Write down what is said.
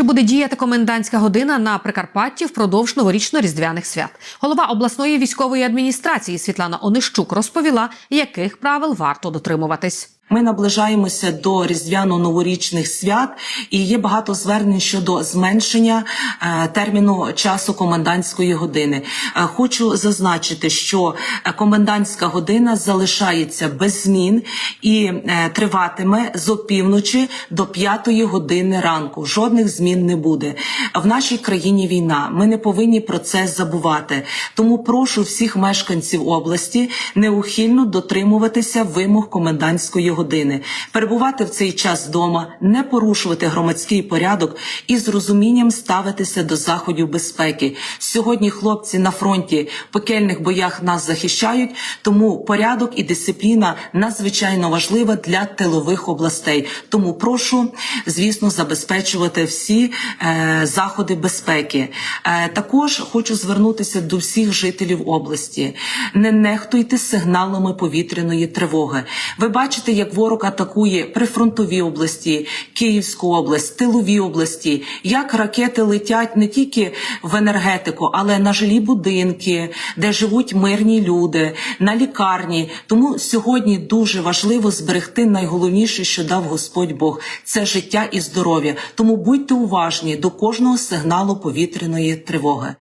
Чи буде діяти комендантська година на Прикарпатті впродовж новорічно-різдвяних свят? Голова обласної військової адміністрації Світлана Онищук розповіла, яких правил варто дотримуватись. Ми наближаємося до різдвяно-новорічних свят, і є багато звернень щодо зменшення е, терміну часу комендантської години. Е, хочу зазначити, що е, комендантська година залишається без змін і триватиме з опівночі до п'ятої години ранку. Жодних змін не буде. В нашій країні війна. Ми не повинні про це забувати. Тому прошу всіх мешканців області неухильно дотримуватися вимог комендантської години, перебувати в цей час вдома, не порушувати громадський порядок і з розумінням ставитися до заходів безпеки. Сьогодні хлопці на фронті в пекельних боях нас захищають, тому порядок і дисципліна надзвичайно важлива для тилових областей. Тому прошу, звісно, забезпечувати всі е, заходи безпеки. Е, також хочу звернутися до всіх жителів області. Не нехтуйте сигналами повітряної тривоги. Ви бачите, ворог атакує прифронтові області, Київську область, тилові області, як ракети летять не тільки в енергетику, але на жилі будинки, де живуть мирні люди, на лікарні. Тому сьогодні дуже важливо зберегти найголовніше, що дав Господь Бог це життя і здоров'я. Тому будьте уважні до кожного сигналу повітряної тривоги.